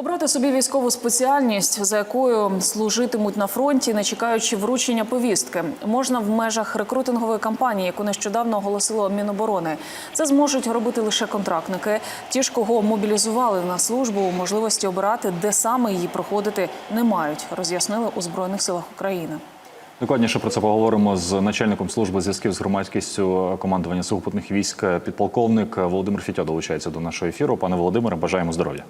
Обрати собі військову спеціальність, за якою служитимуть на фронті, не чекаючи вручення повістки, можна в межах рекрутингової кампанії, яку нещодавно оголосило Міноборони. Це зможуть робити лише контрактники. Ті ж, кого мобілізували на службу, можливості обирати, де саме її проходити, не мають, роз'яснили у збройних силах України. Докладніше про це поговоримо з начальником служби зв'язків з громадськістю командування сухопутних військ. Підполковник Володимир Фітьо долучається до нашого ефіру. Пане Володимире, бажаємо здоров'я.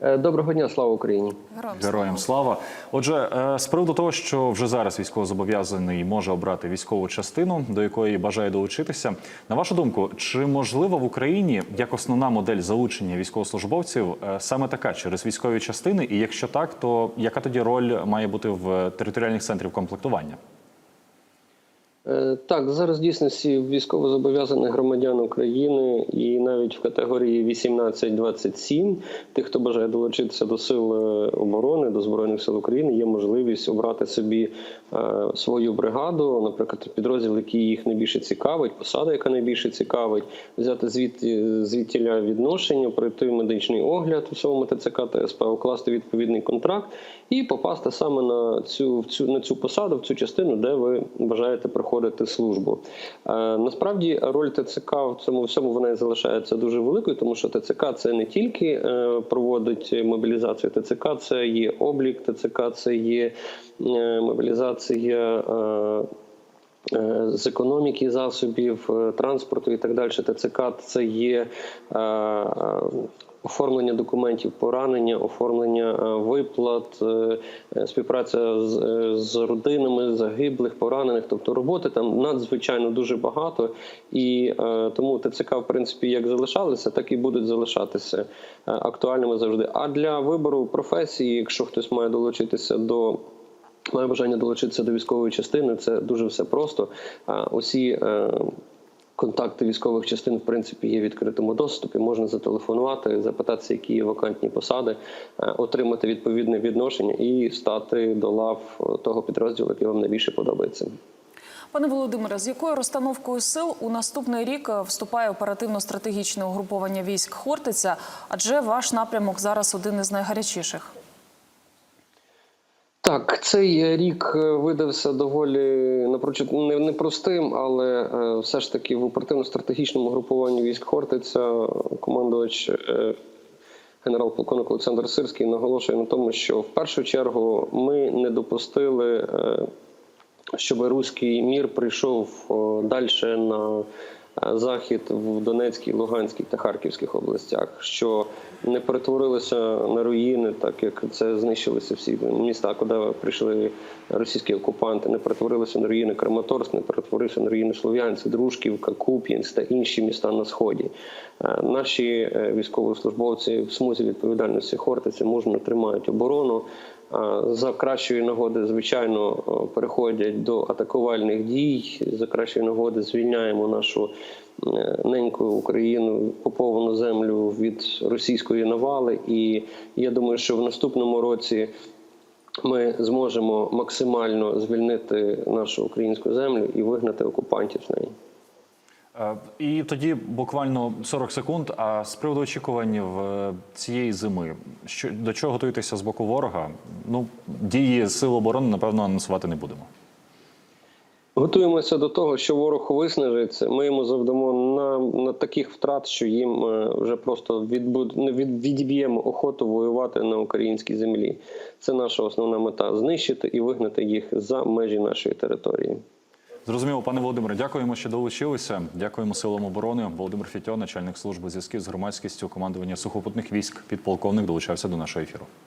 Е, Доброго дня, слава Україні. Героям Героям слава. Отже, е, з приводу того, що вже зараз військовозобов'язаний може обрати військову частину, до якої бажає долучитися. На вашу думку, чи можливо в Україні як основна модель залучення військовослужбовців е, саме така через військові частини? І якщо так, то яка тоді роль має бути в територіальних центрів комплектування? Е, Так, зараз дійсності військовозобов'язаних громадян України і навіть в категорії 18-27, тих, хто бажає долучитися до сил е, оборони, до збройних сил України, є можливість обрати собі е, свою бригаду, наприклад, підрозділ, який їх найбільше цікавить, посада, яка найбільше цікавить, взяти звідти звідтіля відношення, пройти медичний огляд у своєму ТЦК та укласти відповідний контракт і попасти саме на цю в цю на цю посаду, в цю частину, де ви бажаєте проходити службу. Е, насправді роль ТЦК в цьому всьому вона і залишається дуже великою, тому що ТЦК це не тільки е, проводить мобілізацію, ТЦК це є облік, ТЦК це є е, мобілізація. З економіки засобів транспорту і так далі. ТЦК це є оформлення документів, поранення, оформлення е, виплат, е, е, співпраця з, з родинами загиблих, поранених. Тобто роботи там надзвичайно дуже багато, і тому ТЦК, в принципі, як залишалися, так і будуть залишатися актуальними завжди. А для вибору професії, якщо хтось має долучитися до Має бажання долучитися до військової частини. Це дуже все просто. Усі контакти військових частин, в принципі, є в відкритому доступі. Можна зателефонувати, запитатися, які є вакантні посади, е, отримати відповідне відношення і стати до лав е, того підрозділу, який вам найбільше подобається. Пане Володимире, з якою розстановкою сил у наступний рік е, вступає оперативно-стратегічне угруповання військ Хортиця? Адже ваш напрямок зараз один із найгарячіших. Так, цей рік е, видався доволі напрочуд непростим, але е, все ж таки в оперативно-стратегічному групуванні військ Хортиця командувач е, генерал-полковник Олександр Сирський наголошує на тому, що в першу чергу ми не допустили, щоб руський мір прийшов далі на захід в Донецькій, Луганській та Харківських областях, що не перетворилися на руїни, так як це знищилися всі міста, куди прийшли російські окупанти, не перетворилися на руїни Краматорськ, не перетворився на руїни Слов'янськ, Дружківка, Куп'янськ та інші міста на сході. Е, Наші е, військовослужбовці в смузі відповідальності Хортиці мужньо тримають оборону. А За кращої нагоди, звичайно, е, переходять до атакувальних дій. За кращої нагоди звільняємо нашу е, неньку Україну, окуповану землю від російської навали. І я думаю, що в наступному році ми зможемо максимально звільнити нашу українську землю і вигнати окупантів з неї. Е, І тоді буквально 40 секунд. А з приводу очікувань в цієї зими, що до чого готуєтеся з боку ворога? Ну дії сил оборони напевно анонсувати не будемо. Готуємося до того, що ворог виснажиться. Ми йому завдамо на, на таких втрат, що їм е, вже просто відбуд... від... відіб'ємо охоту воювати на українській землі. Це наша основна мета знищити і вигнати їх за межі нашої території. Зрозуміло, пане Володимире, дякуємо, що долучилися. Дякуємо силам оборони. Володимир Фітьо, начальник служби зв'язків з громадськістю командування сухопутних військ, підполковник, долучався до нашого ефіру.